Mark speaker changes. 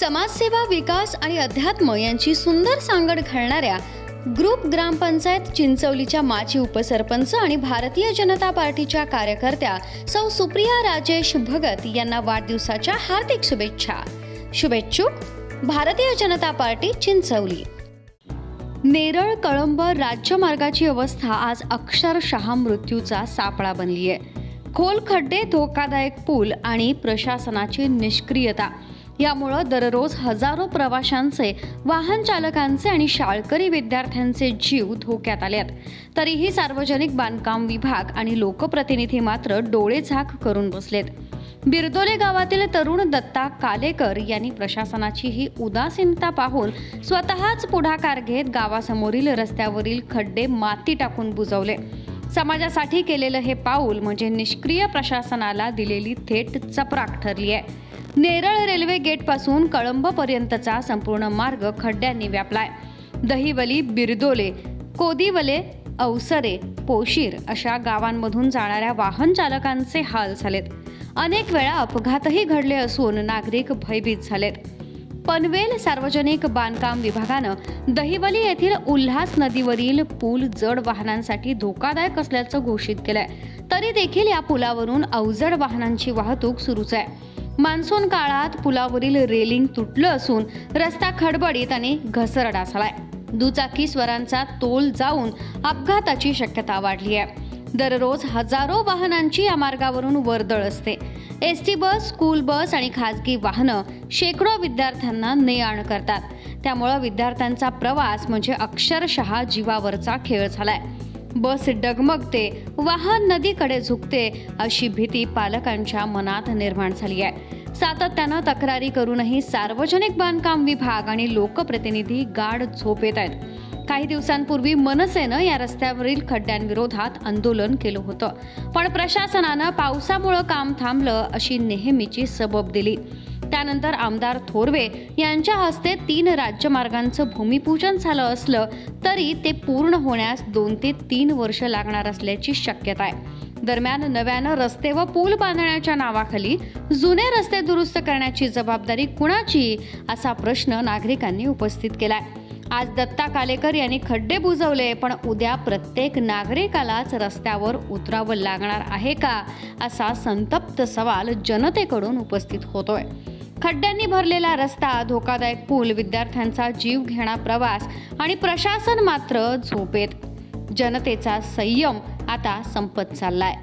Speaker 1: समाजसेवा विकास आणि अध्यात्म यांची सुंदर सांगड घालणाऱ्या ग्रुप ग्रामपंचायत चिंचवलीच्या माजी उपसरपंच आणि भारतीय जनता पार्टीच्या कार्यकर्त्या सौ सुप्रिया राजेश भगत यांना वाढदिवसाच्या हार्दिक शुभेच्छा. शुभेच्छुक भारतीय जनता पार्टी चिंचवली. नेरळ कळंब राज्यमार्गाची अवस्था आज अक्षरशः मृत्यूचा सापळा बनली आहे खोल खड्डे धोकादायक पूल आणि प्रशासनाची निष्क्रियता यामुळं दररोज हजारो प्रवाशांचे वाहन चालकांचे आणि शाळकरी विद्यार्थ्यांचे जीव धोक्यात आलेत. तरीही सार्वजनिक बांधकाम विभाग आणि लोकप्रतिनिधी मात्र डोळे झाक करून बसलेत. बिरदोले गावातील तरुण दत्ता कालेकर यांनी प्रशासनाची ही उदासीनता पाहून स्वतःच पुढाकार घेत गावासमोरील रस्त्यावरील खड्डे माती टाकून बुजवले. समाजासाठी केलेलं हे पाऊल म्हणजे निष्क्रिय प्रशासनाला दिलेली थेट चपराक ठरली आहे नेरळ रेल्वे गेटपासून कळंबपर्यंतचा संपूर्ण मार्ग खड्ड्यांनी व्यापलाय. दहिवली बिरदोले कोदिवले अवसरे पोशीर अशा गावांमधून जाणाऱ्या वाहन चालकांचे हाल झालेत. अनेक वेळा अपघातही घडले असून नागरिक भयभीत झालेत. पनवेल सार्वजनिक बांधकाम विभागानं दहिवली येथील उल्हास नदीवरील पूल जड वाहनांसाठी धोकादायक असल्याचं घोषित केलंय. तरी देखील या पुलावरून अवजड वाहनांची वाहतूक सुरूच आहे. मान्सून काळात पुलावरील रेलिंग तुटलं असून रस्ता खडबडीत आणि घसरडा झालाय दुचाकी स्वरांचा तोल जाऊन अपघाताची शक्यता वाढली आहे. दररोज हजारो वाहनांची या मार्गावरून वर्दळ असते. S T bus school bus आणि खाजगी वाहनं शेकडो विद्यार्थ्यांना ने आण करतात. त्यामुळं विद्यार्थ्यांचा प्रवास म्हणजे अक्षरशः जीवावरचा खेळ झालाय. बस डगमगते वाहन नदीकडे झुकते अशी भीती पालकांच्या मनात निर्माण झाली आहे. सातत्यानं तक्रारी करूनही सार्वजनिक बांधकाम विभाग आणि लोकप्रतिनिधी गाढ झोपेत आहेत. काही दिवसांपूर्वी मनसेनं या रस्त्यावरील खड्ड्यांविरोधात आंदोलन केलं होतं. पण प्रशासनानं पावसामुळं काम थांबलं अशी नेहमीची सबब दिली. त्यानंतर आमदार थोरवे यांच्या हस्ते तीन राज्यमार्गांचं भूमिपूजन झालं असलं तरी ते पूर्ण होण्यास दोन ते तीन वर्ष लागणार असल्याची शक्यता आहे. दरम्यान नव्यानं रस्ते व पूल बांधण्याच्या नावाखाली जुने रस्ते दुरुस्त करण्याची जबाबदारी कुणाची? असा प्रश्न नागरिकांनी उपस्थित केलाय. आज दत्ता कालेकर यांनी खड्डे बुजवले पण उद्या प्रत्येक नागरिकालाच रस्त्यावर उतरावं लागणार आहे का? असा संतप्त सवाल जनतेकडून उपस्थित होतोय. खड्ड्यांनी भरलेला रस्ता धोकादायक पूल विद्यार्थ्यांचा जीव घेणा प्रवास आणि प्रशासन मात्र झोपेत. जनतेचा संयम आता संपत चाललाय.